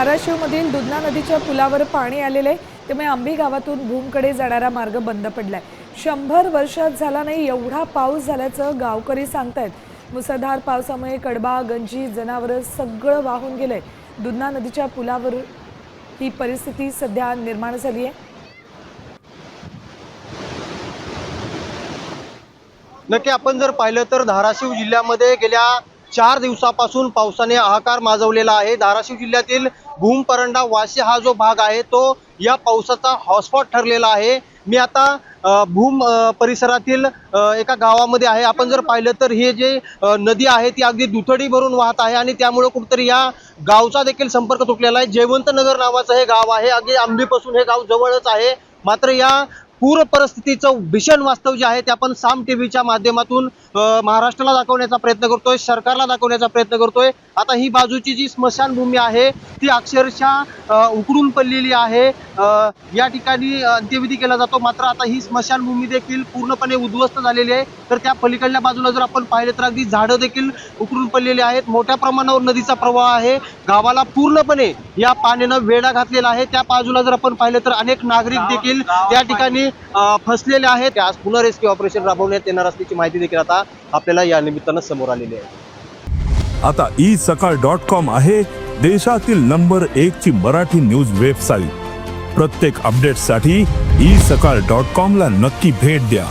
धाराशिवमधील दुधना नदीच्या पुलावर पाणी आलेले त्यामुळे आंबी गावातून भूमकडे जाणारा मार्ग बंद पडलाय. शंभर वर्षात झाला नाही एवढा पाऊस झाल्याचं गावकरी सांगतायत. मुसळधार पावसामुळे कडबा गंजी जनावरं सगळं वाहून गेलंय. दुधना नदीच्या पुलावर ही परिस्थिती सध्या निर्माण झाली आहे. नक्की आपण जर पाहिलं तर धाराशिव जिल्ह्यामध्ये गेल्या चार दिवसापासून पावसाने हाहाकार माजवलेला आहे. धाराशिव जिल्ह्यातील भूम परंडा वाशी हा जो भाग आहे तो या पावसाचा हॉटस्पॉट ठरलेला आहे. मी आता भूम परिसरातील एका गावामध्ये आहे. आपण जर पाहिलं तर हे जे नदी आहे ती अगदी दुथडी भरून वाहत आहे आणि त्यामुळे कुठेतरी या गावचा देखील संपर्क तुटलेला आहे. जयवंत नगर नावाचं हे गाव आहे. अगदी आंबीपासून हे गाव जवळच आहे. मात्र या पूर परिस्थितीचं भीषण वास्तव जे आहे ते आपण साम टीव्हीच्या माध्यमातून महाराष्ट्राला दाखवण्याचा प्रयत्न करतोय सरकारला दाखवण्याचा प्रयत्न करतोय. आता ही बाजूची जी स्मशानभूमी आहे ती अक्षरशः उकडून पडलेली आहे. या ठिकाणी अंत्यविधी केला जातो. मात्र आता ही स्मशानभूमी देखील पूर्णपणे उद्ध्वस्त झालेली आहे. तर त्या पलीकडल्या बाजूला जर आपण पाहिलं तर अगदी झाडं देखील उकडून पडलेली आहेत. मोठ्या प्रमाणावर नदीचा प्रवाह आहे. गावाला पूर्णपणे या पाण्यानं वेढा घातलेला आहे. त्या बाजूला जर आपण पाहिलं तर अनेक नागरिक देखील त्या ठिकाणी फसलेले आहेत. आज पुन्हा रेस्क्यू ऑपरेशन राबवण्यात येणार असल्याची माहिती देखील आता आपल्याला या निमित्तानं समोर आलेली आहे. आता ई सकाळ डॉट कॉम आहे देशातील नंबर एक ची मराठी न्यूज वेबसाईट प्रत्येक अपडेटसाठी ई सकाळ डॉट कॉम ला नक्की भेट द्या.